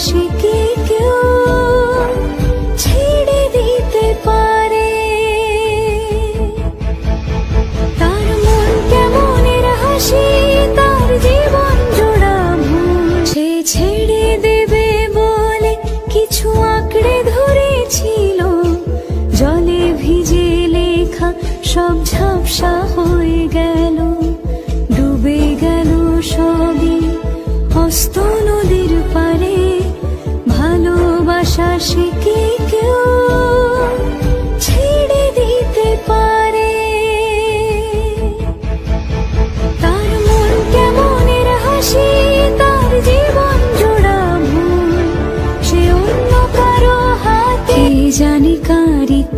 ভালোবাসি কেউ ছেড়ে দিতে পারে? তার হাসি, তার জীবন সে ছেড়ে দেবে বলে কিছু আঁকড়ে জলে ভিজে লেখা সব ঝা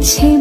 침.